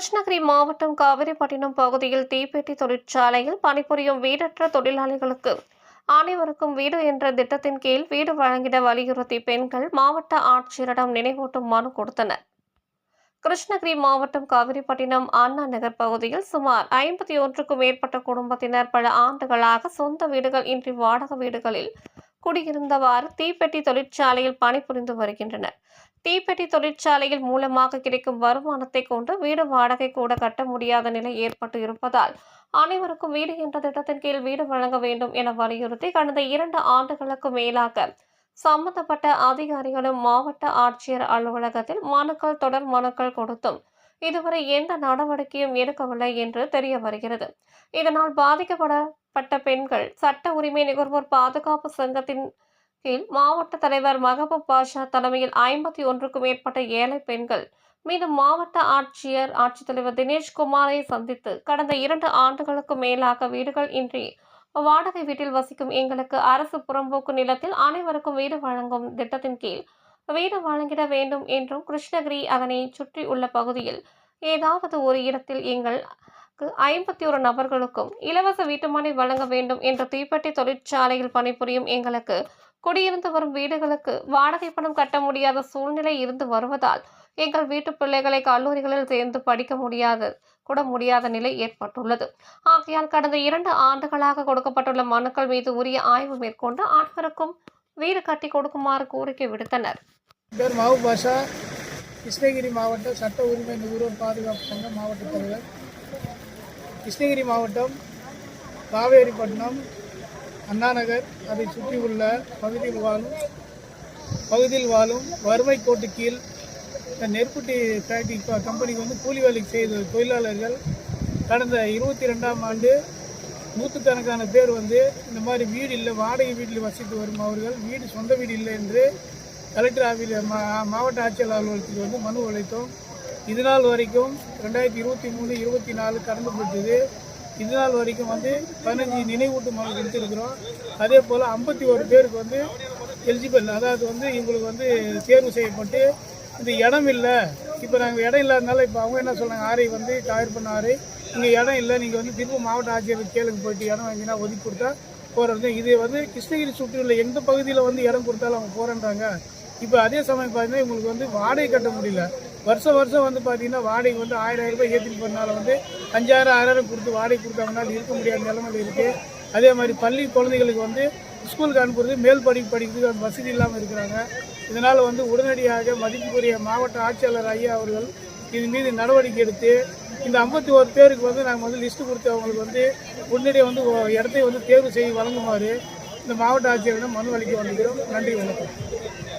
கிருஷ்ணகிரி மாவட்டம் காவிரிப்பட்டினம் பகுதியில் தீப்பெட்டி தொழிற்சாலையில் பணிபுரியும் வீடற்ற தொழிலாளிகளுக்கு அனைவருக்கும் வீடு என்ற திட்டத்தின் கீழ் வீடு வழங்கிட வலியுறுத்தி பெண்கள் மாவட்ட ஆட்சியரிடம் நினைவூட்டும் மனு கொடுத்தனர். கிருஷ்ணகிரி மாவட்டம் காவிரிப்பட்டினம் அண்ணா நகர் பகுதியில் சுமார் ஐம்பத்தி ஒன்றுக்கும் மேற்பட்ட குடும்பத்தினர் பல ஆண்டுகளாக சொந்த வீடுகள் இன்றி வாடகை வீடுகளில் குடியிருந்தவாறு தீப்பெட்டி தொழிற்சாலையில் பணிபுரிந்து வருகின்றனர். தீப்பெட்டி தொழிற்சாலையில் மூலமாக கிடைக்கும் வருமானத்தை கொண்டு வீடு வாடகை கூட கட்ட முடியாத நிலை ஏற்பட்டு இருப்பதால் அனைவருக்கும் வீடு என்ற திட்டத்தின் கீழ் வீடு வழங்க வேண்டும் என வலியுறுத்தி கடந்த இரண்டு ஆண்டுகளுக்கு மேலாக சம்பந்தப்பட்ட அதிகாரிகளும் மாவட்ட ஆட்சியர் அலுவலகத்தில் மனுக்கள் தொடர் மனுக்கள் கொடுத்தும் இதுவரை எந்த நடவடிக்கையும் எடுக்கவில்லை என்று தெரிய வருகிறது. இதனால் பாதிக்கப்படப்பட்ட பெண்கள் சட்ட உரிமை நுகர்வோர் பாதுகாப்பு சங்கத்தின் கீழ் மாவட்ட தலைவர் மகபூப் பாஷா தலைமையில் ஐம்பத்தி ஒன்றுக்கும் மேற்பட்ட ஏழை பெண்கள் மீது மாவட்ட ஆட்சியர் ஆட்சித்தலைவர் தினேஷ்குமாரை சந்தித்து கடந்த இரண்டு ஆண்டுகளுக்கு மேலாக வீடுகள் இன்றி வாடகை வீட்டில் வசிக்கும் எங்களுக்கு அரசு புறம்போக்கு நிலத்தில் அனைவருக்கும் வீடு வழங்கும் திட்டத்தின் கீழ் வீடு வழங்கிட வேண்டும் என்றும் கிருஷ்ணகிரி அதனை சுற்றி உள்ள பகுதியில் ஏதாவது ஒரு இடத்தில் எங்கள் ஐம்பத்தி ஒரு நபர்களுக்கும் இலவச வீட்டுமனை வழங்க வேண்டும் என்ற தீப்பெட்டி தொழிற்சாலையில் பணிபுரியும் எங்களுக்கு குடியிருந்து வரும் வீடுகளுக்கு வாடகை பணம் கட்ட முடியாத சூழ்நிலை இருந்து வருவதால் எங்கள் வீட்டு பிள்ளைகளை கல்லூரிகளில் சேர்ந்து படிக்க முடியாது கூட முடியாத நிலை ஏற்பட்டுள்ளது. ஆகையால் கடந்த இரண்டு ஆண்டுகளாக கொடுக்கப்பட்டுள்ள மனுக்கள் மீது உரிய ஆய்வு மேற்கொண்டு அனைவருக்கும் வீடு கட்டி கொடுக்குமாறு கோரிக்கை விடுத்தனர். பேர் மாவு பாஷா கிருஷ்ணகிரி மாவட்ட சட்ட உரிமை நுகர்வோர் பாதுகாப்பு சங்க மாவட்ட தலைவர். கிருஷ்ணகிரி மாவட்டம் காவேரிப்பட்டினம் அண்ணாநகர் அதை சுற்றியுள்ள பகுதியில் வாழும் பகுதியில் வாழும் வறுமை கோட்டு கீழ் இந்த நெருப்புட்டி ஃபேக்டரி கம்பெனிக்கு வந்து கூலி வேலைக்கு செய்த தொழிலாளர்கள் கடந்த இருபத்தி ரெண்டாம் ஆண்டு நூற்றுக்கணக்கான பேர் வந்து இந்த மாதிரி வீடு இல்லை வாடகை வீட்டில் வசித்து வரும் அவர்கள் வீடு சொந்த வீடு இல்லை என்று கலெக்டர் ஆஃபீஸ் மா மாவட்ட ஆட்சியர் அலுவலகத்துக்கு வந்து மனு உழைத்தோம் இதுநாள் வரைக்கும் ரெண்டாயிரத்தி இருபத்தி மூணு இருபத்தி நாலு கடந்து போட்டது இதுநாள் வரைக்கும் வந்து பதினஞ்சு நினைவூட்டு மனு கொடுத்துருக்குறோம். அதே போல் ஐம்பத்தி ஒரு பேருக்கு வந்து எலிஜிபிள் அதாவது வந்து இவங்களுக்கு வந்து தேர்வு செய்யப்பட்டு இந்த இடம் இல்லை. இப்போ நாங்கள் இடம் இல்லாதனால இப்போ அவங்க என்ன சொல்கிறாங்க ஆரை வந்து காயர் பண்ண ஆரை இங்கே இடம் இல்லை. நீங்கள் வந்து திருப்பூர் மாவட்ட ஆட்சியர் கேளுங்க போயிட்டு இடம் வாங்கினா ஒதுக்கி கொடுத்தா போகிறது இது வந்து கிருஷ்ணகிரி சுற்றியுள்ள எந்த பகுதியில் வந்து இடம் கொடுத்தாலும் அவங்க போகிறேன்றாங்க இப்போ அதே சமயம் பார்த்தீங்கன்னா இவங்களுக்கு வந்து வாடகை கட்ட முடியல. வருஷம் வருஷம் வந்து பார்த்தீங்கன்னா வாடகை வந்து ஆயிரம் ரூபாய் ஏற்றிட்டு போனால வந்து அஞ்சாயிரம் ஆறாயிரம் கொடுத்து வாடகை கொடுத்தாங்கனால இருக்க முடியாத நிலைமையில இருக்குது அதே மாதிரி பள்ளி குழந்தைகளுக்கு வந்து ஸ்கூலுக்கு அனுப்புறது மேல் படிப்பு படிக்கிறதுக்கு அந்த வசதி இல்லாமல் இருக்கிறாங்க. இதனால் வந்து உடனடியாக மதிப்புக்குரிய மாவட்ட ஆட்சியாளர் ஐயா அவர்கள் இது மீது நடவடிக்கை எடுத்து இந்த ஐம்பத்தி ஒரு பேருக்கு வந்து நாங்கள் வந்து லிஸ்ட்டு கொடுத்து அவங்களுக்கு வந்து உடனடியாக வந்து இடத்தை வந்து தேர்வு செய்து வழங்குமாறு இந்த மாவட்ட ஆட்சியரிடம் மனு அளிக்க வந்திருக்கிறோம். நன்றி வணக்கம்.